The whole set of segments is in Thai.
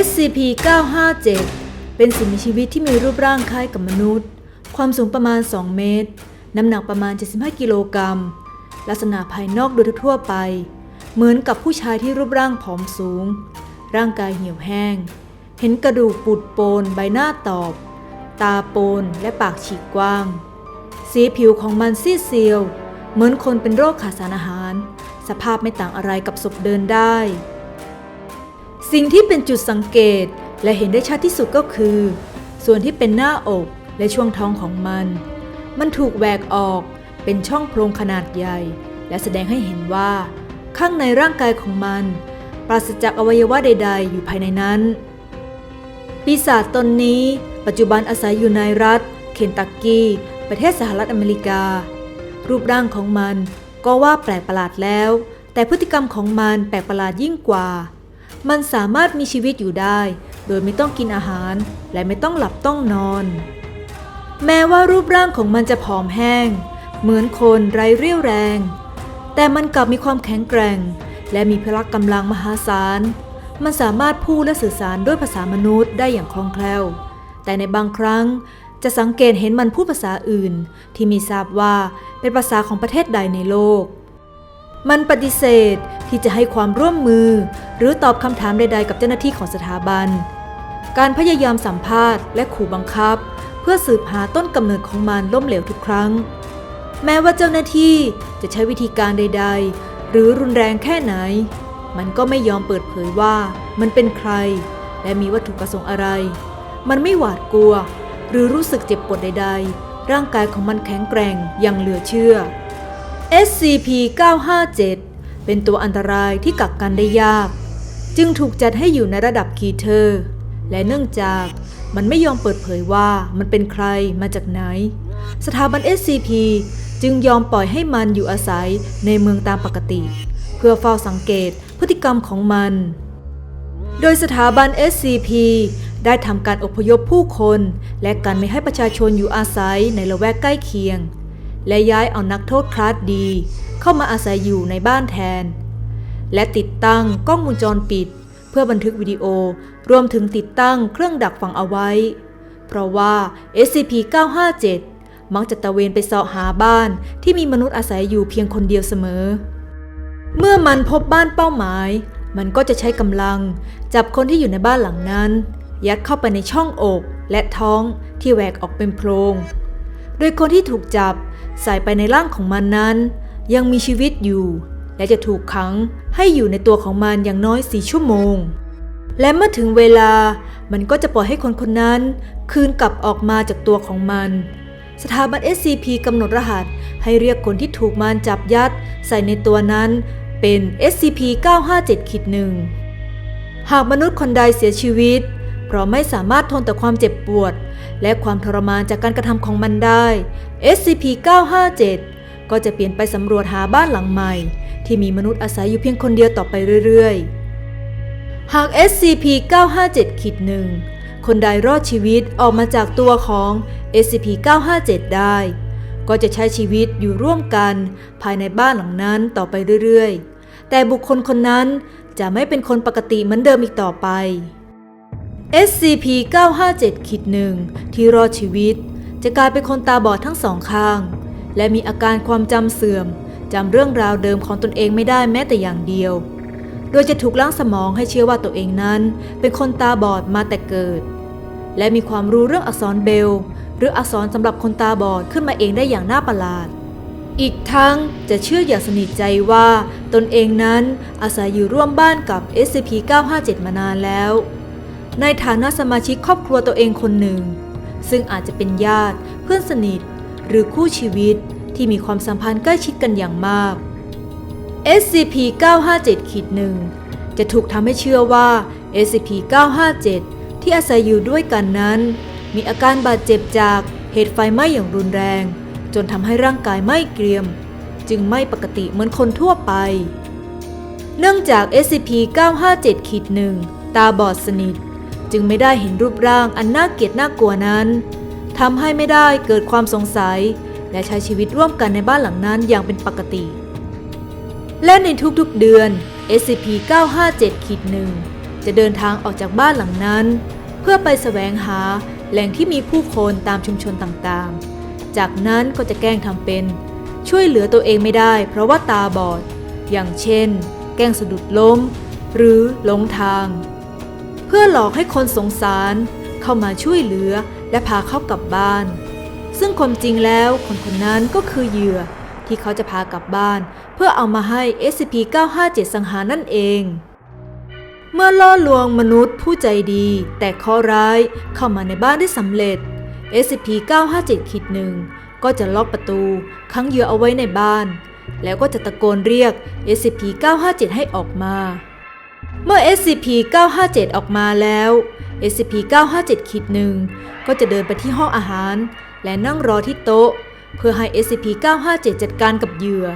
SCP-957 เป็นสิ่งมีชีวิตที่มีรูปร่างคล้ายกับมนุษย์ ความสูงประมาณ 2 เมตร น้ำหนักประมาณ 75 กิโลกรัม ลักษณะภายนอกโดยทั่วไป เหมือนกับผู้ชายที่รูปร่างผอมสูง ร่างกายเหี่ยวแห้ง เห็นกระดูกปูดโปนใบหน้าตอบ ตาโปนและปากฉีกกว้าง สีผิวของมันซีดเซียว เหมือนคนเป็นโรคขาดสารอาหาร สภาพไม่ต่างอะไรกับศพเดินได้ สิ่งที่เป็นจุดสังเกตและเห็นได้ชัดที่สุดก็คือ ส่วนที่เป็นหน้าอกและช่วงท้องของมัน มันถูกแหวกออกเป็นช่องโพรงขนาดใหญ่ และแสดงให้เห็นว่า ข้างในร่างกายของมัน ปราศจากอวัยวะใด ๆ อยู่ภายในนั้น ปีศาจตนนี้ ปัจจุบันอาศัยอยู่ในรัฐ เคนตักกี้ ประเทศสหรัฐอเมริกา รูปร่างของมันก็ว่าแปลกประหลาดแล้ว แต่พฤติกรรมของมันแปลกประหลาดยิ่งกว่า มันสามารถมีชีวิตอยู่ได้ โดยไม่ต้องกินอาหารและไม่ต้องหลับต้องนอน แม้ว่ารูปร่างของมันจะผอมแห้ง เหมือนคนไร้เรี่ยวแรง แต่มันกลับมีความแข็งแกร่ง และมีพละกำลังมหาศาล มันสามารถพูดและสื่อสารด้วยภาษามนุษย์ได้อย่างคล่องแคล่ว แต่ในบางครั้งจะสังเกตเห็นมันพูดภาษาอื่น ที่มีทราบว่าเป็นภาษาของประเทศใดในโลก มันปฏิเสธที่จะให้ความร่วมมือ หรือตอบคำถามใดๆกับเจ้าหน้าที่ของสถาบัน การพยายามสัมภาษณ์และขู่บังคับ เพื่อสืบหาต้นกำเนิดของมันล้มเหลวทุกครั้ง แม้ว่าเจ้าหน้าที่จะใช้วิธีการใด ๆ หรือรุนแรงแค่ไหน มันก็ไม่ยอมเปิดเผยว่ามันเป็นใคร และมีวัตถุประสงค์อะไร มันไม่หวาดกลัว หรือรู้สึกเจ็บปวดใด ๆ ร่างกายของมันแข็งแกร่งอย่างเหลือเชื่อ SCP-957 เป็นตัวอันตรายที่กักกันได้ยาก จึงถูกจัดให้อยู่ในระดับคีเทอร์ และเนื่องจากมันไม่ยอมเปิดเผยว่ามันเป็นใครมาจากไหน สถาบัน SCP จึงยอมปล่อยให้มันอยู่อาศัยในเมืองตามปกติ เพื่อเฝ้าสังเกตพฤติกรรมของมัน โดยสถาบัน SCP ได้ทำการอพยพผู้คน และการไม่ให้ประชาชนอยู่อาศัยในละแวกใกล้เคียง และย้ายเอานักโทษคลาสดี เข้ามาอาศัยอยู่ในบ้านแทน และติดตั้งกล้องวงจรปิด เพื่อบันทึกวิดีโอรวมถึงติดตั้งเครื่องดักฟังเอาไว้ เพราะว่า SCP-957 มักจะตะเวนไปเสาะหาบ้านที่มีมนุษย์อาศัยอยู่เพียงคนเดียวเสมอ เมื่อมันพบบ้านเป้าหมาย มันก็จะใช้กำลัง จับคนที่อยู่ในบ้านหลังนั้น ยัดเข้าไปในช่องอกและท้องที่แหวกออกเป็นโพรง โดยคนที่ถูกจับ ใส่ไปในร่างของมันนั้น ยังมีชีวิตอยู่ และจะถูกขังให้อยู่ในตัวของมันอย่างน้อยสี่ชั่วโมง และเมื่อถึงเวลามันก็จะปล่อยให้คนคนนั้น คืนกลับออกมาจากตัวของมัน สถาบัน SCP กำหนดรหัสให้เรียกคนที่ถูกมันจับยัด ใส่ในตัวนั้นเป็น SCP-957-1 หากมนุษย์คนใดเสียชีวิต เพราะไม่สามารถทนต่อความเจ็บปวด และความทรมานจากการกระทำของมันได้ SCP-957 ก็จะเปลี่ยนไปสำรวจหาบ้านหลังใหม่ ที่มีมนุษย์อาศัยอยู่เพียงคนเดียวต่อไปเรื่อยๆ หาก SCP-957-1 คนใดรอดชีวิตออกมาจากตัวของ SCP-957 ได้ ก็จะใช้ชีวิตอยู่ร่วมกันภายในบ้านหลังนั้นต่อไปเรื่อยๆ แต่บุคคลคนนั้นจะไม่เป็นคนปกติเหมือนเดิมอีกต่อไป SCP-957-1 ที่รอดชีวิต จะกลายเป็นคนตาบอดทั้งสองข้าง และมีอาการความจำเสื่อมจำเรื่องราวเดิมของตนเองไม่ได้แม้แต่อย่างเดียว โดยจะถูกล้างสมองให้เชื่อว่าตัวเองนั้น เป็นคนตาบอดมาแต่เกิด และมีความรู้เรื่องอักษรเบล หรืออักษรสำหรับคนตาบอดขึ้นมาเองได้อย่างน่าประหลาด อีกทั้งจะเชื่ออย่างสนิทใจว่าตนเองนั้นอาศัยอยู่ร่วมบ้านกับ SCP-957 มานานแล้ว ในฐานะสมาชิกครอบครัวตัวเองคนหนึ่ง ซึ่งอาจจะเป็นญาติ เพื่อนสนิท หรือคู่ชีวิตที่มีความสัมพันธ์ใกล้ชิดกันอย่างมาก SCP-957-1 จะถูกทำให้เชื่อว่า SCP-957 ที่อาศัยอยู่ด้วยกันนั้น มีอาการบาดเจ็บจากเหตุไฟไหม้อย่างรุนแรง จนทำให้ร่างกายไหม้เกรียม จึงไม่ปกติเหมือนคนทั่วไป เนื่องจาก SCP-957-1 ตาบอดสนิท จึงไม่ได้เห็นรูปร่างอันน่าเกลียดน่ากลัวนั้นทำให้ไม่ได้เกิดความสงสัย และใช้ชีวิตร่วมกันในบ้านหลังนั้นอย่างเป็นปกติ และในทุกๆเดือน SCP-957-1 จะเดินทางออกจากบ้านหลังนั้น เพื่อไปแสวงหาแหล่งที่มีผู้คนตามชุมชนต่างๆ จากนั้นก็จะแกล้งทำเป็น ช่วยเหลือตัวเองไม่ได้ เพราะว่าตาบอด อย่างเช่น แกล้งสะดุดล้ม หรือหลงทาง พื่อหลอกให้คนสงสาร เข้ามาช่วยเหลือและพาเขากลับบ้าน ซึ่งความจริงแล้วคนคนนั้นก็คือเหยื่อที่เขาจะพากลับบ้าน เพื่อเอามาให้ SCP-957 สังหารนั่นเอง เมื่อล่อลวงมนุษย์ผู้ใจดี แต่ข้อร้ายเข้ามาในบ้านได้สำเร็จ SCP-957-1 ก็จะล็อกประตูขังเหยื่อเอาไว้ในบ้าน แล้วก็จะตะโกนเรียก SCP-957 ให้ออกมา เมื่อ SCP-957 ออกมาแล้ว SCP-957-1 ก็จะเดินไปที่ห้องอาหาร และนั่งรอที่โต๊ะ เพื่อให้ SCP-957 จัดการกับเหยื่อ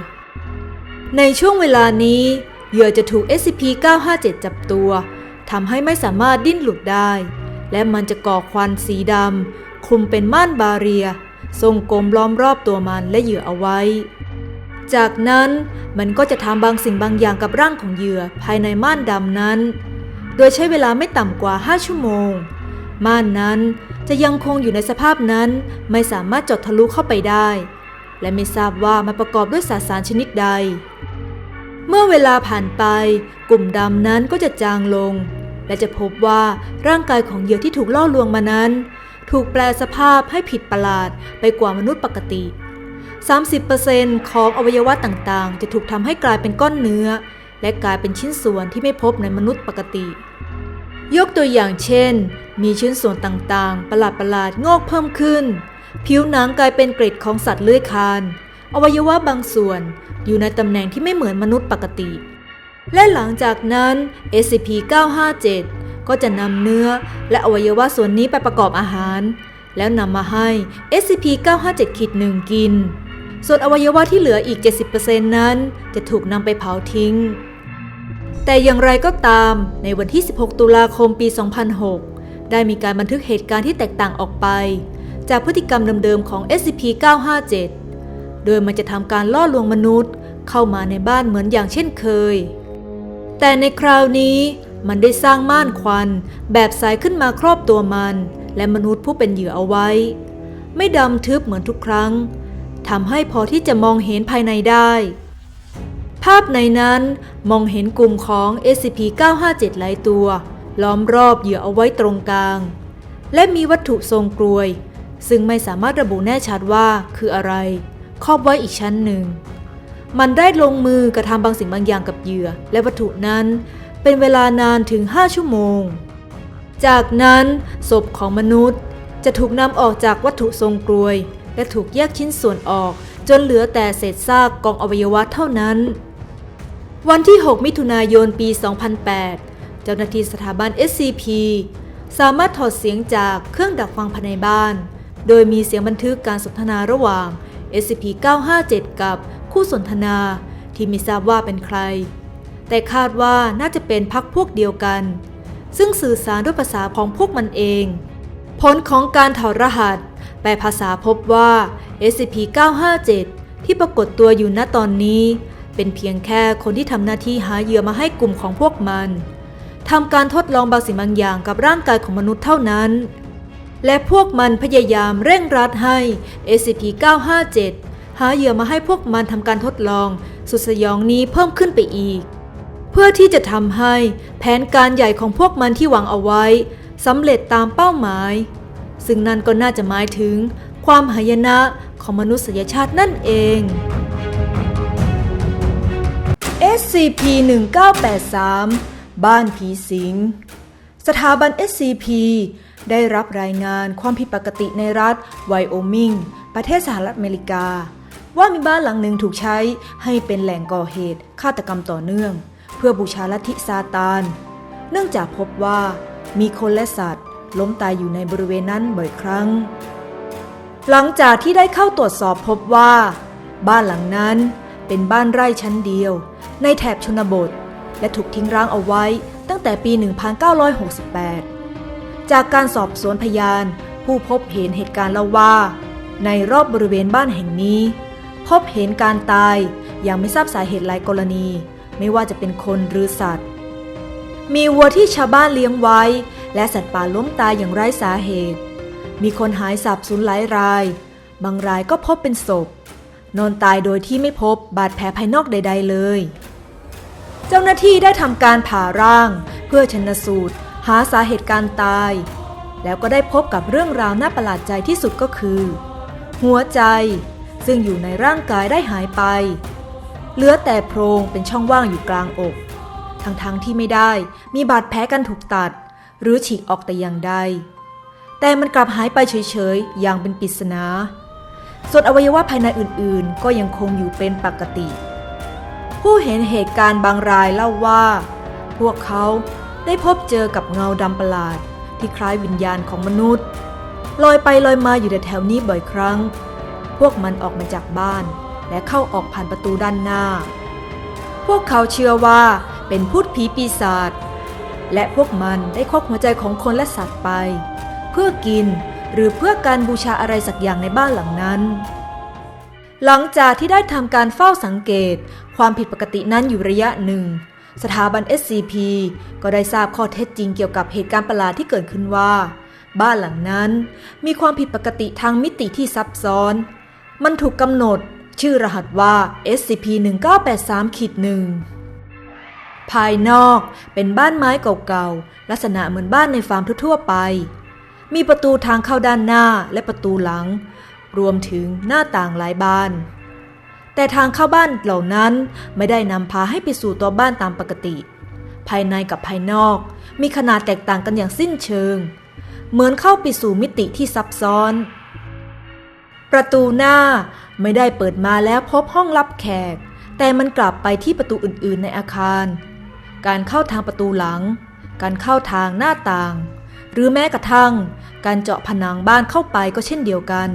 ในช่วงเวลานี้ เหยื่อจะถูก SCP-957 จับตัวทำให้ไม่สามารถดิ้นหลุดได้ และมันจะก่อควันสีดำคลุมเป็นม่านบาเรีย ทรงกลมล้อมรอบตัวมันและเหยื่อเอาไว้ จากนั้นมันก็จะทำบางสิ่งบางอย่างกับร่างของเหยื่อภายในม่านดำนั้น โดยใช้เวลาไม่ต่ำกว่า 5 ชั่วโมง ม่านนั้นจะยังคงอยู่ในสภาพนั้นไม่สามารถเจดทะลุเข้าไปได้ และไม่ทราบว่ามันประกอบด้วยสสารชนิดใด เมื่อเวลาผ่านไป กลุ่มดำนั้นก็จะจางลง และจะพบว่าร่างกายของเหยื่อที่ถูกล่อลวงมานั้น ถูกแปลสภาพให้ผิดประหลาดไปกว่ามนุษย์ปกติ 30%ของอวัยวะต่างๆ จะถูกทำให้กลายเป็นก้อนเนื้อ และกลายเป็นชิ้นส่วนที่ไม่พบในมนุษย์ปกติ ยกตัวอย่างเช่น มีชิ้นส่วนต่างๆ ประหลาดๆ งอกเพิ่มขึ้น ผิวหนังกลายเป็นเกร็ดของสัตว์เลื้อยคลาน อวัยวะบางส่วนอยู่ในตำแหน่งที่ไม่เหมือนมนุษย์ปกติ และหลังจากนั้น SCP-957 ก็จะนำเนื้อและอวัยวะส่วนนี้ไปประกอบอาหาร แล้วนำมาให้ SCP-957-1 กิน ส่วนอวัยวะที่เหลืออีก 70%นั้นจะถูกนำไปเผาทิ้ง แต่อย่างไรก็ตามในวันที่ 16 ตุลาคมปี 2006 ได้มีการบันทึกเหตุการณ์ที่แตกต่างออกไป จากพฤติกรรมเดิมๆของ SCP-957 โดยมันจะทำการล่อลวงมนุษย์ เข้ามาในบ้านเหมือนอย่างเช่นเคย แต่ในคราวนี้มันได้สร้างม่านควันแบบใสขึ้นมาครอบตัวมัน และมนุษย์ผู้เป็นเหยื่อเอาไว้ ไม่ดำทึบเหมือนทุกครั้ง ทำให้พอที่จะมองเห็นภายในได้ ภาพในนั้นมองเห็นกลุ่มของ SCP-957 หลายตัว ล้อมรอบเหยื่อเอาไว้ตรงกลาง และมีวัตถุทรงกลวย ซึ่งไม่สามารถระบุแน่ชัดว่าคืออะไร ครอบไว้อีกชั้นหนึ่ง มันได้ลงมือกระทำบางสิ่งบางอย่างกับเหยื่อ และวัตถุนั้นเป็นเวลานานถึง 5 ชั่วโมง จากนั้นศพของมนุษย์จะถูกนำออกจากวัตถุทรงกลวย และถูกแยกชิ้นส่วนออก จนเหลือแต่เศษซากกองอวัยวะเท่านั้น วันที่ 6 มิถุนายนปี 2008 เจ้าหน้าที่สถาบัน SCP สามารถถอดเสียงจากเครื่องดักฟังภายในบ้าน โดยมีเสียงบันทึกการสนทนาระหว่าง SCP-957 กับคู่สนทนาที่ไม่ทราบว่าเป็นใคร แต่คาดว่าน่าจะเป็นพักพวกเดียวกัน ซึ่งสื่อสารด้วยภาษาของพวกมันเอง ผลของการถอดรหัส ลภาษาพบว่า SCP-957 ที่ปรากฏตัวอยู่ณตอนนี้ เป็นเพียงแค่คนที่ทำหน้าที่หาเหยื่อมาให้กลุ่มของพวกมันทำการทดลองบางสิ่งบางอย่างกับร่างกายของมนุษย์เท่านั้น และพวกมันพยายามเร่งรัดให้ SCP-957 หาเหยื่อมาให้พวกมันทำการทดลองสุดสยองนี้เพิ่มขึ้นไปอีก เพื่อที่จะทำให้แผนการใหญ่ของพวกมันที่หวังเอาไว้สำเร็จตามเป้าหมาย ซึ่งนั่นก็น่าจะหมายถึงความหายนะของมนุษยชาตินั่นเอง SCP-1983 บ้านผีสิง สถาบัน SCP ได้รับรายงานความผิดปกติในรัฐไวโอมิง ประเทศสหรัฐอเมริกา ว่ามีบ้านหลังหนึ่งถูกใช้ให้เป็นแหล่งก่อเหตุฆาตกรรมต่อเนื่อง เพื่อบูชาลัทธิซาตาน เนื่องจากพบว่ามีคนและสัตว์ ล้มตายอยู่ในบริเวณนั้นบ่อยครั้ง หลังจากที่ได้เข้าตรวจสอบพบว่า บ้านหลังนั้นเป็นบ้านไร่ชั้นเดียว ในแถบชนบท และถูกทิ้งร้างเอาไว้ตั้งแต่ปี 1968 จากการสอบสวนพยาน ผู้พบเห็นเหตุการณ์เล่าว่า ในรอบบริเวณบ้านแห่งนี้ พบเห็นการตายอย่างไม่ทราบสาเหตุหลายกรณี ไม่ว่าจะเป็นคนหรือสัตว์ มีวัวที่ชาวบ้านเลี้ยงไว้ และสัตว์ป่าล้มตายอย่างไร้สาเหตุ มีคนหายสาบสูญหลายราย บางรายก็พบเป็นศพ นอนตายโดยที่ไม่พบบาดแผลภายนอกใด ๆ เลย เจ้าหน้าที่ได้ทำการผ่าร่าง เพื่อชนสูตร หาสาเหตุการตาย แล้วก็ได้พบกับเรื่องราวน่าประหลาดใจที่สุดก็คือ หัวใจซึ่งอยู่ในร่างกายได้หายไป เหลือแต่โพรงเป็นช่องว่างอยู่กลางอก ทั้งๆทที่ไม่ได้มีบาดแผลกันถูกตัด หรือฉีกออกแต่อย่างใด แต่มันกลับหายไปเฉยๆ อย่างเป็นปริศนา ส่วนอวัยวะภายในอื่นๆ ก็ยังคงอยู่เป็นปกติ ผู้เห็นเหตุการณ์บางรายเล่าว่า พวกเขาได้พบเจอกับเงาดำประหลาด ที่คล้ายวิญญาณของมนุษย์ ลอยไปลอยมาอยู่แถวๆนี้บ่อยครั้ง พวกมันออกมาจากบ้าน และเข้าออกผ่านประตูด้านหน้า พวกเขาเชื่อว่าเป็นพูดผีปีศาจ และพวกมันได้ครอบหัวใจของคนและสัตว์ไป เพื่อกินหรือเพื่อการบูชาอะไรสักอย่างในบ้านหลังนั้น หลังจากที่ได้ทำการเฝ้าสังเกต ความผิดปกตินั้นอยู่ระยะหนึ่ง สถาบัน SCP ก็ได้ทราบข้อเท็จจริงเกี่ยวกับเหตุการณ์ประหลาดที่เกิดขึ้นว่า บ้านหลังนั้นมีความผิดปกติทางมิติที่ซับซ้อน มันถูกกำหนดชื่อรหัสว่า SCP-1983-1 ภายนอกเป็นบ้านไม้เก่าๆ ลักษณะเหมือนบ้านในฟาร์มทั่วๆไป มีประตูทางเข้าด้านหน้าและประตูหลัง รวมถึงหน้าต่างหลายบาน แต่ทางเข้าบ้านเหล่านั้นไม่ได้นำพาให้ไปสู่ตัวบ้านตามปกติ ภายในกับภายนอก มีขนาดแตกต่างกันอย่างสิ้นเชิง เหมือนเข้าไปสู่มิติที่ซับซ้อน ประตูหน้าไม่ได้เปิดมาแล้วพบห้องรับแขกแต่มันกลับไปที่ประตูอื่นๆในอาคาร การเข้าทางประตูหลัง การเข้าทางหน้าต่าง หรือแม้กระทั่ง การเจาะผนังบ้านเข้าไปก็เช่นเดียวกัน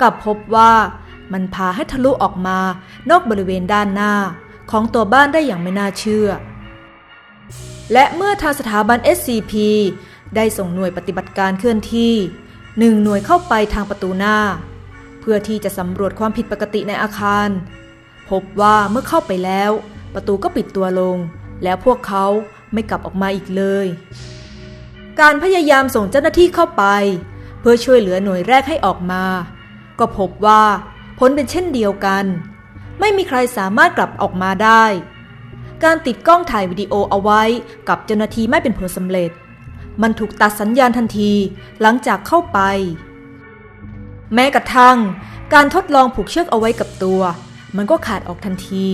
กลับพบว่ามันพาให้ทะลุออกมานอกบริเวณด้านหน้าของตัวบ้านได้อย่างไม่น่าเชื่อ และเมื่อทางสถาบัน SCP ได้ส่งหน่วยปฏิบัติการเคลื่อนที่หนึ่งหน่วยเข้าไปทางประตูหน้า เพื่อที่จะสำรวจความผิดปกติในอาคาร พบว่าเมื่อเข้าไปแล้ว ประตูก็ปิดตัวลง แล้วพวกเขาไม่กลับออกมาอีกเลย การพยายามส่งเจ้าหน้าที่เข้าไป เพื่อช่วยเหลือหน่วยแรกให้ออกมา ก็พบว่าผลเป็นเช่นเดียวกัน ไม่มีใครสามารถกลับออกมาได้ การติดกล้องถ่ายวิดีโอเอาไว้กับเจ้าหน้าที่ไม่เป็นผลสำเร็จ มันถูกตัดสัญญาณทันทีหลังจากเข้าไป แม้กระทั่ง การทดลองผูกเชือกเอาไว้กับตัว มันก็ขาดออกทันที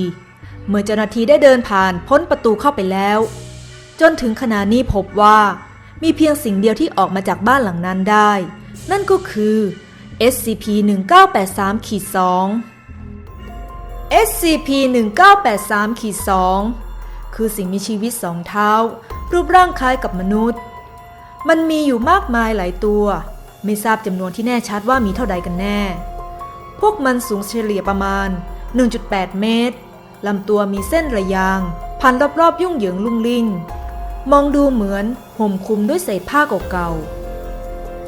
เมื่อเจ้าหน้าที่ได้เดินผ่านพ้นประตูเข้าไปแล้ว จนถึงขณะนี้พบว่า มีเพียงสิ่งเดียวที่ออกมาจากบ้านหลังนั้นได้ นั่นก็คือ SCP-1983-2 SCP-1983-2 คือสิ่งมีชีวิตสองเท้า รูปร่างคล้ายกับมนุษย์ มันมีอยู่มากมายหลายตัว ไม่ทราบจำนวนที่แน่ชัดว่ามีเท่าใดกันแน่ พวกมันสูงเฉลี่ยประมาณ 1.8 เมตร ลำตัวมีเส้นระยางพันรอบๆยุ่งเหยิงลุ่งลิ่ง มองดูเหมือนห่มคลุมด้วยเศษผ้าเก่า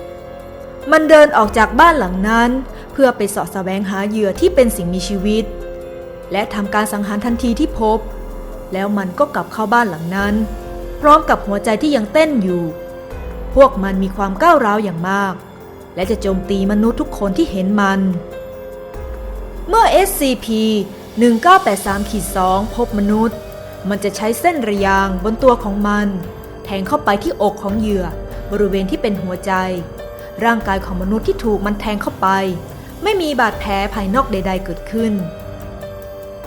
ๆ มันเดินออกจากบ้านหลังนั้น เพื่อไปสาะแสวงหาเหยื่อที่เป็นสิ่งมีชีวิต และทำการสังหารทันทีที่พบ แล้วมันก็กลับเข้าบ้านหลังนั้น พร้อมกับหัวใจที่ยังเต้นอยู่ พวกมันมีความก้าวร้าวอย่างมาก และจะโจมตีมนุษย์ทุกคนที่เห็นมัน เมื่อ SCP 1983-2 พบมนุษย์ มันจะใช้เส้นระยางบนตัวของมัน แทงเข้าไปที่อกของเหยื่อบริเวณที่เป็นหัวใจ ร่างกายของมนุษย์ที่ถูกมันแทงเข้าไป ไม่มีบาดแผลภายนอกใด ๆ เกิดขึ้น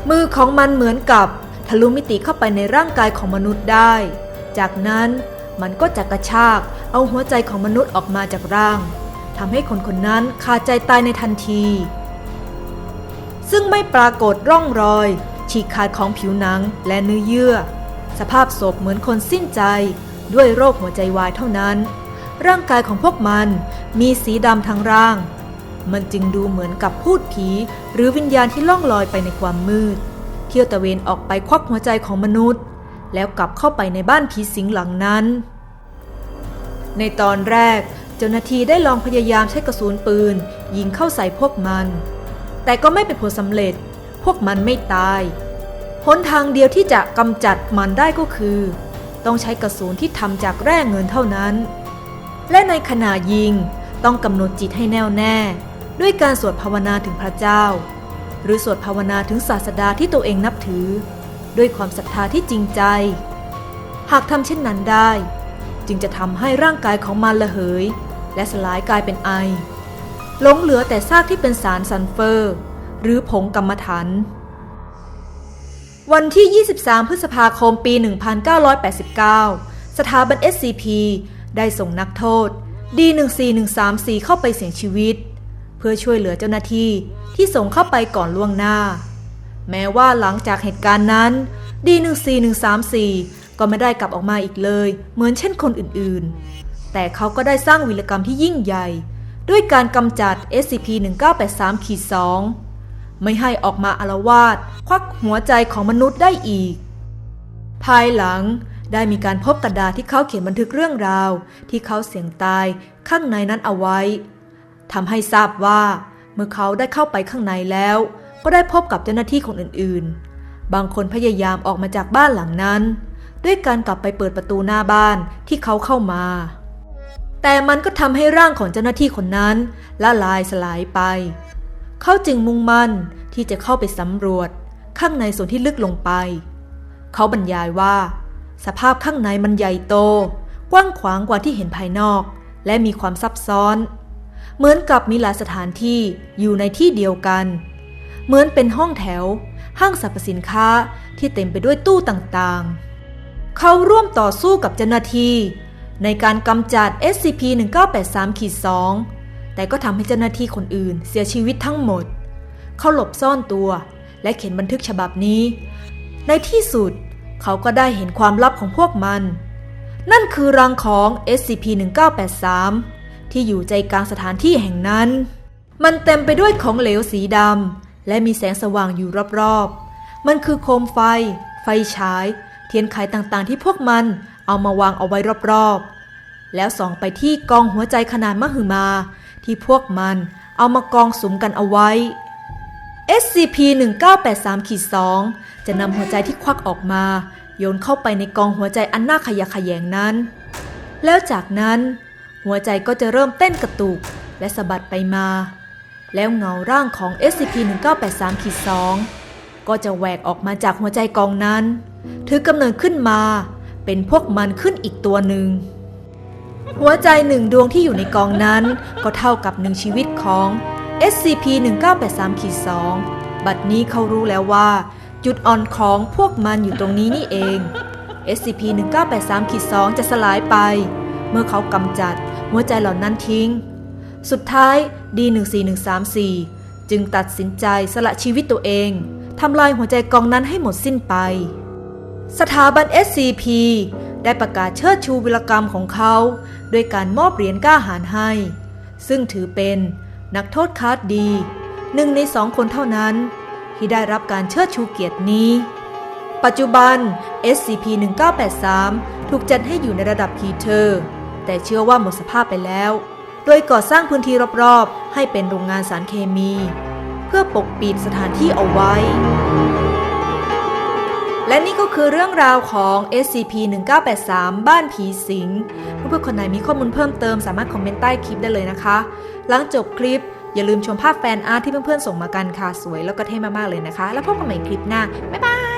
มือของมันเหมือนกับทะลุมิติเข้าไปในร่างกายของมนุษย์ได้ จากนั้นมันก็จะกระชากเอาหัวใจของมนุษย์ออกมาจากร่างทำให้คนคนนั้นขาดใจตายในทันที ซึ่งไม่ปรากฏร่องรอย ฉีกขาดของผิวหนังและเนื้อเยื่อ สภาพศพเหมือนคนสิ้นใจ ด้วยโรคหัวใจวายเท่านั้น ร่างกายของพวกมันมีสีดำทั้งร่าง มันจึงดูเหมือนกับพูดผี หรือวิญญาณที่ล่องลอยไปในความมืด เที่ยวตะเวนออกไปควักหัวใจของมนุษย์ แล้วกลับเข้าไปในบ้านผีสิงหลังนั้น ในตอนแรกเจ้าหน้าที่ได้ลองพยายามใช้กระสุนปืน ยิงเข้าใส่พวกมัน แต่ก็ไม่เป็นผลสำเร็จ พวกมันไม่ตายหนทางเดียวที่จะกำจัดมันได้ก็คือ ต้องใช้กระสุนที่ทำจากแร่เงินเท่านั้น และในขณะยิงต้องกำหนดจิตให้แน่วแน่ ด้วยการสวดภาวนาถึงพระเจ้า หรือสวดภาวนาถึงศาสดาที่ตัวเองนับถือ ด้วยความศรัทธาที่จริงใจ หากทำเช่นนั้นได้ จึงจะทำให้ร่างกายของมันระเหย และสลายกลายเป็นไอ หลงเหลือแต่ซากที่เป็นสารซัลเฟอร์ หรือผงกรรมฐานวันที่ 23 พฤษภาคม ปี 1989 สถาบัน SCP ได้ส่งนักโทษ D14134 เข้าไปเสี่ยงชีวิต เพื่อช่วยเหลือเจ้าหน้าที่ที่ส่งเข้าไปก่อนล่วงหน้า แม้ว่าหลังจากเหตุการณ์นั้น D14134 ก็ไม่ได้กลับออกมาอีกเลย เหมือนเช่นคนอื่นๆ แต่เขาก็ได้สร้างวีรกรรมที่ยิ่งใหญ่ ด้วยการกำจัด SCP-1983-2 ไม่ให้ออกมาอารวาสควักหัวใจของมนุษย์ได้อีก ภายหลังได้มีการพบกระดาษที่เขาเขียนบันทึกเรื่องราว ที่เขาเสี่ยงตายข้างในนั้นเอาไว้ทำให้ทราบว่าเมื่อเขาได้เข้าไปข้างในแล้ว ก็ได้พบกับเจ้าหน้าที่คนอื่นๆ บางคนพยายามออกมาจากบ้านหลังนั้น ด้วยการกลับไปเปิดประตูหน้าบ้านที่เขาเข้ามา แต่มันก็ทำให้ร่างของเจ้าหน้าที่คนนั้นละลายสลายไป เขาจึงมุ่งมั่นที่จะเข้าไปสำรวจ ข้างในส่วนที่ลึกลงไป เขาบรรยายว่า สภาพข้างในมันใหญ่โต กว้างขวางกว่าที่เห็นภายนอก และมีความซับซ้อน เหมือนกับมีหลายสถานที่อยู่ในที่เดียวกัน เหมือนเป็นห้องแถว ห้างสรรพสินค้าที่เต็มไปด้วยตู้ต่างๆ เขาร่วมต่อสู้กับเจ้าหน้าที่ ในการกำจัด SCP-1983-2 แต่ก็ทำให้เจ้าหน้าที่คนอื่นเสียชีวิตทั้งหมด เขาหลบซ่อนตัว และเขียนบันทึกฉบับนี้ ในที่สุดเขาก็ได้เห็นความลับของพวกมัน นั่นคือรังของ SCP-1983 ที่อยู่ใจกลางสถานที่แห่งนั้น มันเต็มไปด้วยของเหลวสีดำและมีแสงสว่างอยู่รอบๆ มันคือโคมไฟ ไฟฉาย เทียนไขต่างๆ ที่พวกมันเอามาวางเอาไว้รอบๆ แล้วส่องไปที่กองหัวใจขนาดมหึมา ที่พวกมันเอามากองสุมกันเอาไว้ SCP-1983-2 จะนำหัวใจที่ควักออกมา โยนเข้าไปในกองหัวใจอันน่าขยะแขยงนั้น แล้วจากนั้น หัวใจก็จะเริ่มเต้นกระตุกและสะบัดไปมา แล้วเงาร่างของ SCP-1983-2 ก็จะแหวกออกมาจากหัวใจกองนั้น ถือกำเนิดขึ้นมา เป็นพวกมันขึ้นอีกตัวหนึ่ง หัวใจหนึ่งดวงที่อยู่ในกองนั้น ก็เท่ากับหนึ่งชีวิตของ SCP-1983-2 บัดนี้เขารู้แล้วว่า จุดอ่อนของพวกมันอยู่ตรงนี้นี่เอง SCP-1983-2 จะสลายไป เมื่อเขากำจัดหัวใจเหล่านั้นทิ้ง สุดท้าย D14134 จึงตัดสินใจสละชีวิตตัวเองทำลายหัวใจกองนั้นให้หมดสิ้นไป สถาบัน SCP ได้ประกาศเชิดชูวิรกรรมของเขาด้วยการมอบเหรียญก้าหาญให้ ซึ่งถือเป็นนักโทษคาดดีหนึ่งในสองคนเท่านั้น ที่ได้รับการเชิดชูเกียรตินี้ ปัจจุบัน SCP-1983 ถูกจัดให้อยู่ในระดับคีเทอร์ แต่เชื่อว่าหมดสภาพไปแล้ว โดยก่อสร้างพื้นที่รอบๆ ให้เป็นโรงงานสารเคมี เพื่อปกปิดสถานที่เอาไว้ และนี่ก็คือเรื่องราวของ SCP-1983 บ้านผีสิงเพื่อนๆคนไหนมีข้อมูลเพิ่มเติมสามารถคอมเมนต์ใต้คลิปได้เลยนะคะ หลังจบคลิปอย่าลืมชมภาพแฟนอาร์ตที่เพื่อนๆส่งมากันค่ะ สวยแล้วก็เท่มากๆเลยนะคะ แล้วพบกันใหม่คลิปหน้า บ๊ายบาย